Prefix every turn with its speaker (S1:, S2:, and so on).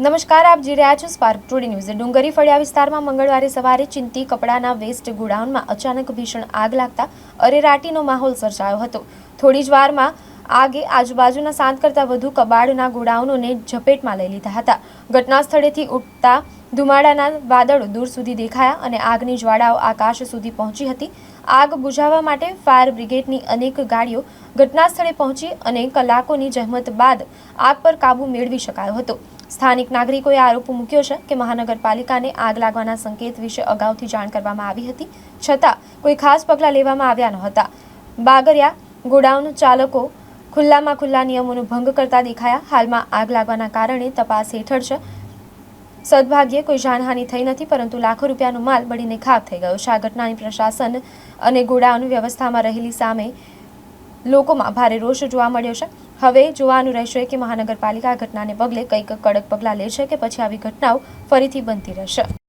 S1: નમસ્કાર, આપ જી રહ્યા છો Spark Today News Dungri Faliya વિસ્તારમાં મંગળવારે સવારે ચિંતી કપડાના વેસ્ટ ગોડાઉનમાં અચાનક ભીષણ આગ લાગતા અરેરાટીનો માહોલ સર્જાયો હતો. થોડી જ વારમાં આગે આજુબાજુના સાત કરતાં વધુ કબાડના ગોડાઉનોને ઝપેટમાં લઈ લીધા હતા. ઘટના સ્થળેથી ઉઠતા ધુમાડાના વાદળો દૂર સુધી દેખાયા અને આગની જ્વાળાઓ આકાશ સુધી પહોંચી હતી. આગ બુઝાવવા માટે ફાયર બ્રિગેડની અનેક ગાડીઓ ઘટના સ્થળે પહોંચી અને કલાકોની જહેમત બાદ આગ પર કાબૂ મેળવી શકાયો હતો. સ્થાનિક નાગરિકોએ આરોપ મૂક્યો છે કે મહાનગરપાલિકાને આગ લાગવાના સંકેત વિશે અગાઉથી જાણ કરવામાં આવી હતી, છતાં કોઈ ખાસ પગલાં લેવામાં આવ્યા ન હતા. બાગરિયા ગોડાઉન ચાલકો ખુલ્લામાં ખુલ્લા નિયમોનો ભંગ કરતા દેખાયા. હાલમાં આગ લાગવાના કારણે તપાસ હેઠળ છે. સદભાગ્યે કોઈ જાનહાનિ થઈ નથી, પરંતુ લાખો રૂપિયાનો માલ બળીને ખાક થઈ ગયો છે. આ ઘટનાની પ્રશાસન અને ગોડાઉન વ્યવસ્થામાં રહેલી સામે લોકોમાં ભારે રોષ જોવા મળ્યો છે. હવે જોવાનું રહેશે કે મહાનગરપાલિકા ઘટનાને પગલે કંઈક કડક પગલાં લે છે કે પછી આવી ઘટનાઓ ફરીથી બનતી રહેશે.